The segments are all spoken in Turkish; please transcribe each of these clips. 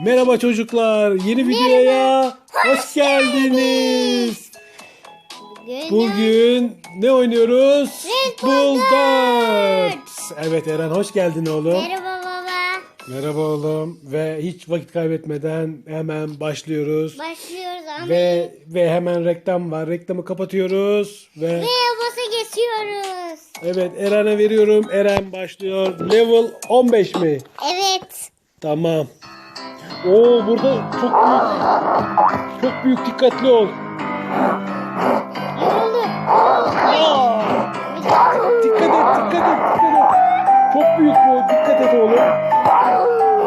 Merhaba çocuklar. Yeni videoya hoş geldiniz. Bugün, Bugün ne oynuyoruz? Bulldogs. Evet Eren hoş geldin oğlum. Merhaba baba. Merhaba oğlum. Ve hiç vakit kaybetmeden hemen başlıyoruz. Başlıyoruz ama Ve ve hemen reklam var. Reklamı kapatıyoruz ve ve basa geçiyoruz. evet Eren'e veriyorum. Eren başlıyor. Level 15 mi? Evet. Tamam. Oo burada çok büyük çok büyük dikkatli ol. Aa! Dikkat et, dikkat et, dikkat et. Çok büyük bu. Dikkat et oğlum.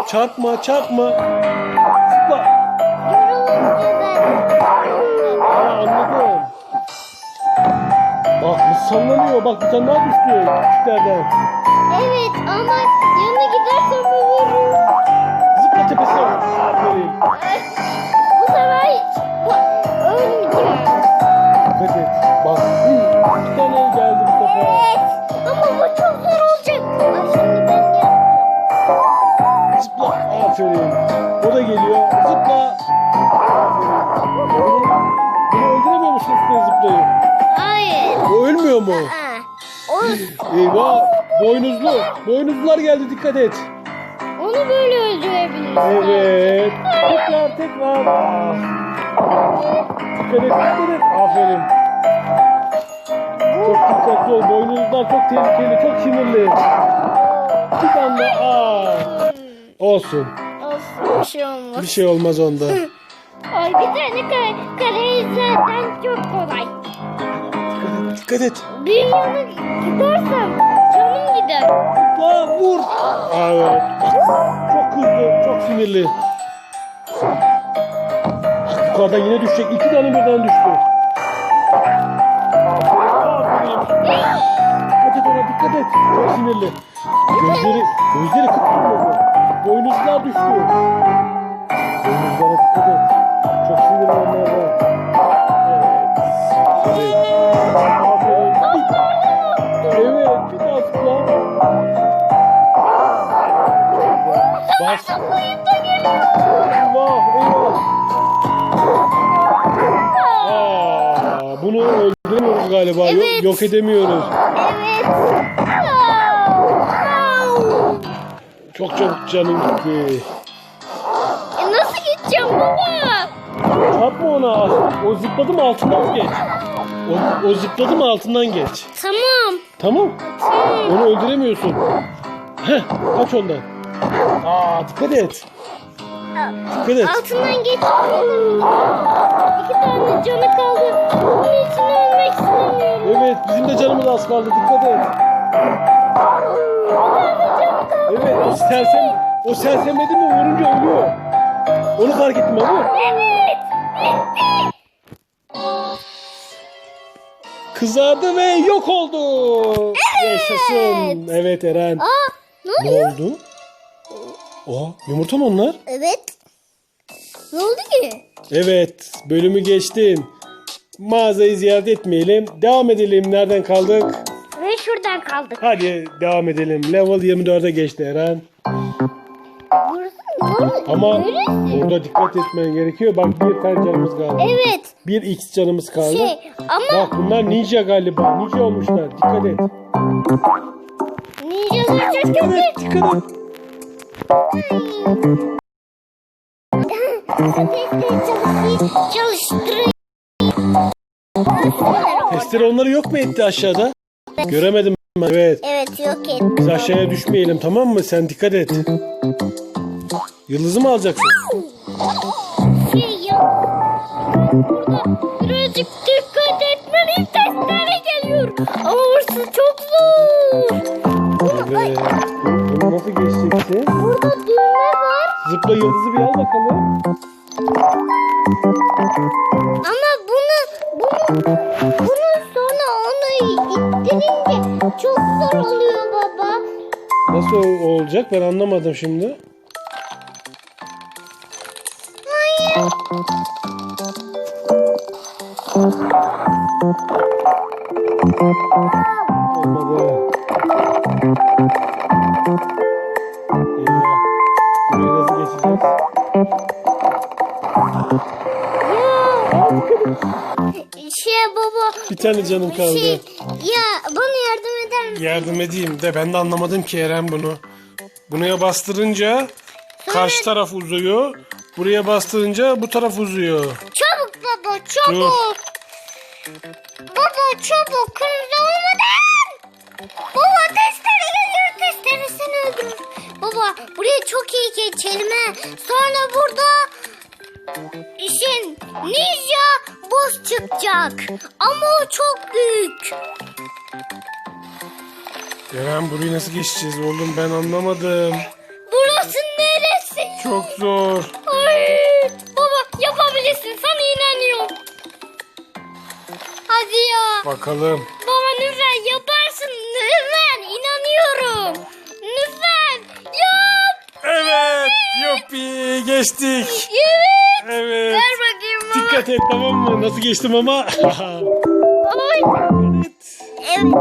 Çarpma, çarpma. Zıpla. Aa, anladım. Bak bu sallanıyor. Bak bir tane daha düştü. Küçüklerden. Evet ama yanına gidersem ölürüm. Tepesine. Aferin. Bu sefer hiç ölmeyeceğim. Dikkat et. Bak. Bir tane geldi bu sefer. Evet. Ama bu çok zor olacak. Bak şimdi ben yapacağım. Zıpla. Aferin. O da geliyor. Zıpla. Aferin. Bunu, bunu öldüremiyor musun üstüne zıplayıp? Hayır. O ölmüyor mu? Aa. Eyvah! Boynuzlu! Boynuzlular geldi dikkat et. Evet. Tekrar tekrar. Dikkat et dikkat et. Aferin. Çok dikkatli ol. Boynuzlular çok tehlikeli, çok sinirli. Bir tane de aa. Olsun. Olsun bir şey olmaz. Bir şey olmaz onda. Ay bir tane kare, kare zaten çok kolay. Dikkat et. Bir yana gidersem canım gider. La vur. Evet. Hızlı, çok sinirli. Yukarıdan yine düşecek. İki tane birden düştü. Dikkat et ona dikkat et. Çok sinirli. Gözleri, gözleri kıpkırmızı. Boynuzlar düştü. Boynuzlara dikkat et. Çok sinirli Eyvah eyvah. Aa, bunu öldüremiyoruz galiba. Yok, Evet. yok edemiyoruz. Evet. Çok çok canım gitti. E nasıl gideceğim baba? Çarpma ona. O zıpladı mı altından geç. O, o zıpladı mı altından geç. Tamam. Tamam. Tamam. Onu öldüremiyorsun. Heh, kaç ondan. Aa, dikkat et. Dikkat et. Altından geç. İki tane canı kaldı. Bunun için ölmek istemiyorum. Evet, bizim de canımız az kaldı. Dikkat et. Evet, o sersem, o sersemledi mi vurunca ölüyor. Onu fark ettim ama. Evet. Bitti. Kızardı ve yok oldu. Yaşasın. Evet Eren. Aa ne Ne oldu? Aa, yumurta mı onlar? Evet. Ne oldu ki? Evet, bölümü geçtin. Mağazayı ziyaret etmeyelim. Devam edelim. Nereden kaldık? Ve şuradan kaldık. Hadi devam edelim. Level 24'e geçti Eren. Burası ne oldu? Ama Neresi? burada dikkat etmen gerekiyor. Bak bir tane canımız kaldı. Evet. Bir X canımız kaldı. Şey ama Bak bunlar ninja galiba. Ninja olmuşlar. Dikkat et. Dikkat kötü. et. Dikkat et. Çalıştırıyor. Testere onları yok mu etti aşağıda? Göremedim ben. Evet. Evet yok et. Biz aşağıya düşmeyelim tamam mı? Sen dikkat et. Yıldızı mı alacaksın? Şey ya. Burada olacak ben anlamadım şimdi. Hayır. Olmadı. Şey baba. Bir tane canım kaldı. Şey, ya bana yardım eder misin? Yardım edeyim de ben de anlamadım ki Eren bunu. Bunuya bastırınca karşı taraf uzuyor. Buraya bastırınca bu taraf uzuyor. Çabuk baba çabuk. Baba çabuk kırmızı olmadan. Baba testere geliyor testere seni öldürür. Baba buraya çok iyi geçelim. Sonra burada işin ninja boss çıkacak. Ama o çok büyük. Eren burayı nasıl geçeceğiz oğlum ben anlamadım. Burası neresi? Çok zor. Ay, baba yapabilirsin sana inanıyorum. Hadi ya. Bakalım. Baba lütfen yaparsın. Lütfen inanıyorum. Lütfen yap. Evet. Yuppi geçtik. Evet. Evet. Ver bakayım baba. Dikkat et tamam mı? Nasıl geçtim ama? Ay. evet. Evet.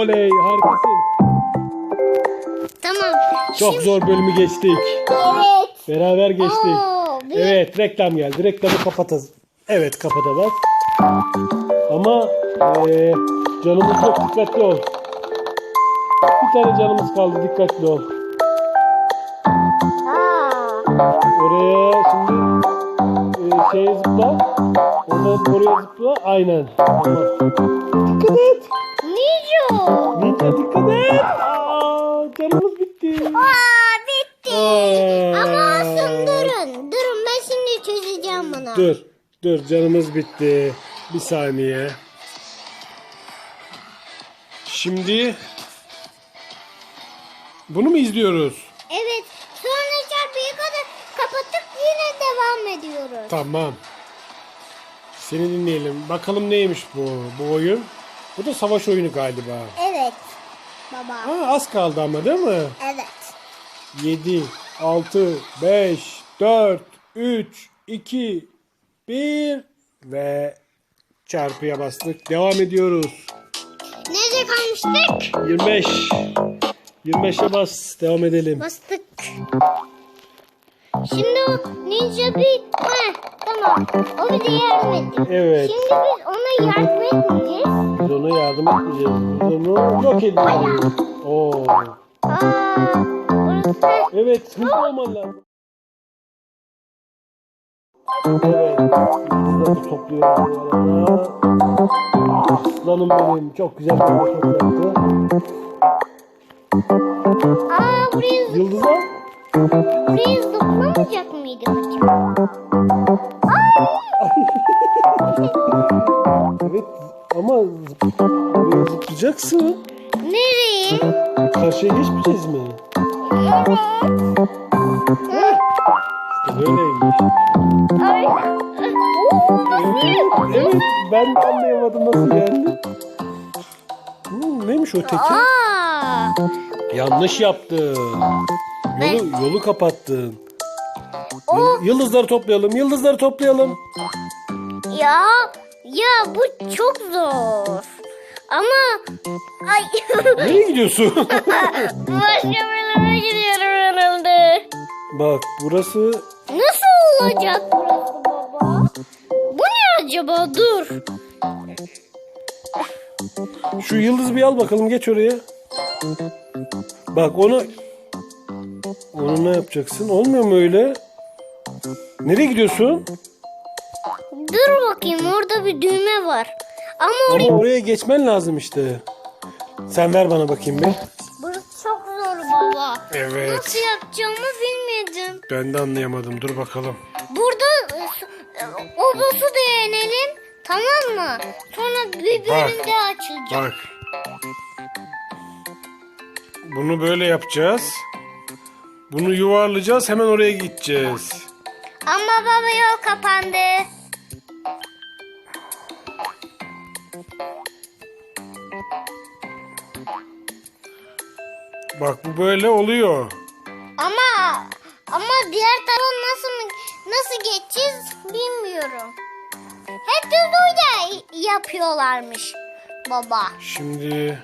Oley harikasın. Tamam. Çok zor bölümü geçtik. Evet. Beraber geçtik. Oo, bir- Evet reklam geldi. Reklamı kapatacağız. Evet kapatacağız. Ama eee canımız çok dikkatli ol. Bir tane canımız kaldı dikkatli ol. Oraya şimdi eee şeye zıpla. Ondan oraya zıpla. Aynen. Dikkat et. Nico. Ninja dikkat et. Aa, canımız bitti. Aa bitti. Aa. Ama olsun durun. Durun ben şimdi çözeceğim bunu. Dur. Dur canımız bitti. Bir saniye. Şimdi bunu mu izliyoruz? Evet. Sonra çarpıyı kadar kapatıp yine devam ediyoruz. Tamam. Seni dinleyelim. Bakalım neymiş bu bu oyun? Bu da savaş oyunu galiba. Evet. Baba. Ha, az kaldı ama değil mi? Evet. 7, 6, 5, 4, 3, 2, 1 ve çarpıya bastık. Devam ediyoruz. Nerede kalmıştık? 25. 25'e bas. Devam edelim. Bastık. Şimdi o ninja bir... Tamam. O bize yardım etti. Evet. Şimdi biz ona yardım etmeyeceğiz. Biz ona yardım etmeyeceğiz. Biz onu yok edeceğiz. Oo. Aa, orası. Evet. Hızlı olman lazım. Evet. Yıldızları topluyoruz bu arada. Aslanım benim. Çok güzel bir hareket yaptı. Aa, buraya, zıp- Yıldızlar. buraya zıplamayacak acaba? Evet. Ama zıp, zıplayacaksın. Nereye? Karşıya geçmeyeceğiz mi? Evet. Böyleymiş. Ay. Evet, evet. Ben de anlayamadım nasıl geldi. Hmm, neymiş o tekin? Aa, Yanlış yaptın. Yolu, yolu kapattın. Yıl- Yıldızları toplayalım, yıldızları toplayalım. ya ya bu çok zor. Ama ay Nereye gidiyorsun? başka bölüme gidiyorum herhalde. Bak burası Nasıl olacak burası baba? Bu ne acaba? Dur. şu yıldız bir al bakalım geç oraya. Bak onu onu ne yapacaksın? Olmuyor mu öyle? Nereye gidiyorsun? Dur bakayım orada bir düğme var. Ama oraya... Ama oraya geçmen lazım işte. Sen ver bana bakayım bir. Burası çok zor baba. Evet. Nasıl yapacağımı bilmedim. Ben de anlayamadım. Dur bakalım. Burada e, e, yenelim. Tamam mı? Sonra bir bölüm daha açılacak. Bak. Bunu böyle yapacağız. Bunu yuvarlayacağız. Hemen oraya gideceğiz. Ama baba yol kapandı. Bak bu böyle oluyor. Ama ama diğer tarafa nasıl nasıl geçeceğiz bilmiyorum. Hep düz yapıyorlarmış baba. Şimdi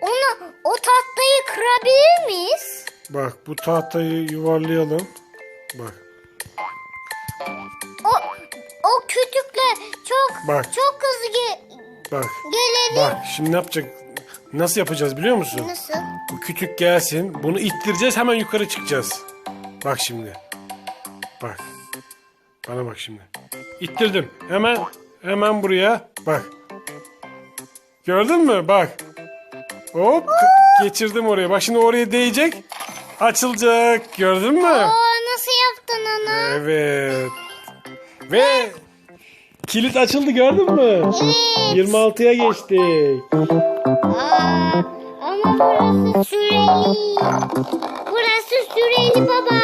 Onu o tahtayı kırabilir miyiz? Bak bu tahtayı yuvarlayalım. Bak. O o kütükler çok Bak. çok hızlı ge- Bak. gelebilir. Bak şimdi ne yapacak? Nasıl yapacağız biliyor musun? Nasıl? Bu kütük gelsin. Bunu ittireceğiz hemen yukarı çıkacağız. Bak şimdi. Bak. Bana bak şimdi. İttirdim. Hemen hemen buraya. Bak. Gördün mü? Bak. Hop. Geçirdim oraya. Bak şimdi oraya değecek. Açılacak. Gördün mü? Aa nasıl yaptın onu? Evet. Ve kilit açıldı gördün mü? Evet. 26'ya geçtik. Aa, ama burası süreli. Burası süreli baba.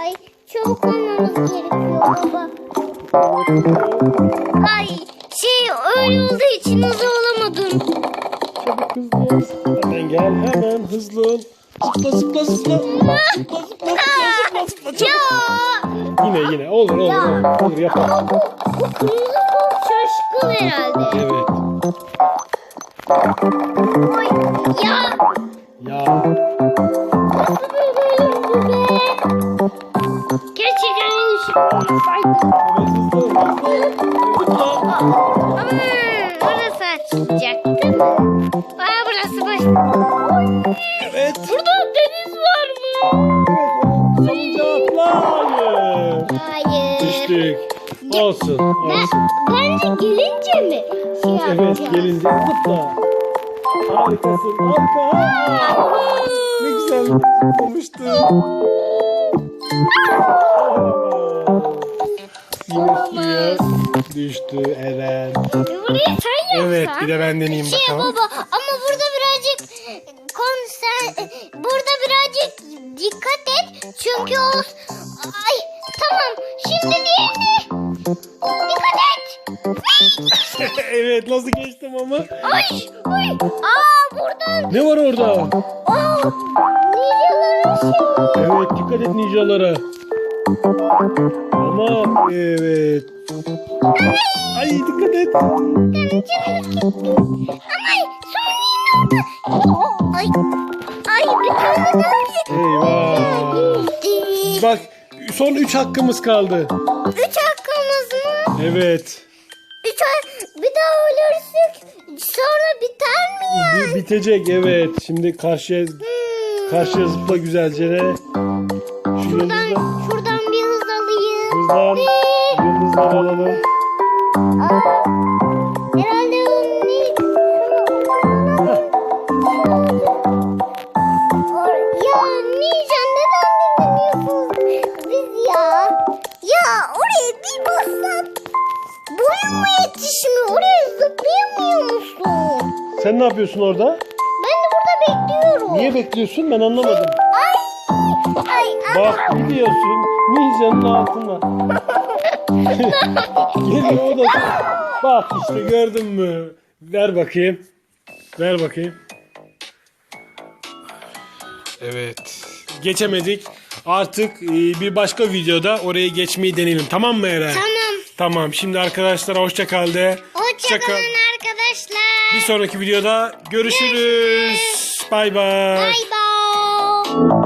Ay çok olmamız gerekiyor baba. Ay şey öyle olduğu için hızlı olamadım. Çabuk hızlı. Hemen gel hemen hızlı. Zıpla zıpla zıpla. Zıpla zıpla zıpla zıpla zıpla. Çabuk. Yine yine olur olur olur. Olur yapalım. şaşkın herhalde. Evet. Oy, ya Ya. nasıl böyle be? Gerçekten bence gelince mi şey Evet gelince zıpla. Harikasın. Harika. Ne güzel olmuştu. Yine düştü Eren. Burayı sen yapsan. Evet bir de ben deneyeyim Şey bakalım. baba ama burada birazcık konser burada birazcık dikkat et çünkü o ay tamam şimdi diğerini dikkat et evet nasıl geçtim ama. ay ay aa buradan Ne var orada? aa ninjaların şey Evet dikkat et ninjalara. Ama evet. Ay dikkat et. ay ay ay Eyvah. Bak son 3 hakkımız kaldı. üç hakkımız mı Evet. bir daha ölürsek sonra biter mi ya Bi- bitecek evet. Şimdi karşıya karşıya zıpla güzelce. Şu Şuradan, yıldızdan, şuradan bir hız alayım. hızdan Ve yıldızdan alalım. herhalde o ne? Ya oraya bir bassam Sen ne yapıyorsun orada? Ben de burada bekliyorum. Niye bekliyorsun? Ben anlamadım. Ay, ay, ay. Bak gidiyorsun ninjanın altına. Geliyor o da. Bak işte gördün mü? Ver bakayım. Ver bakayım. Evet. Geçemedik. Artık e, bir başka videoda oraya geçmeyi deneyelim. Tamam mı Eren? Tamam. Tamam. Şimdi arkadaşlar hoşça kal de. Hoşça kal. Arkadaşlar. Bir sonraki videoda görüşürüz. Bay bay. Bye bye.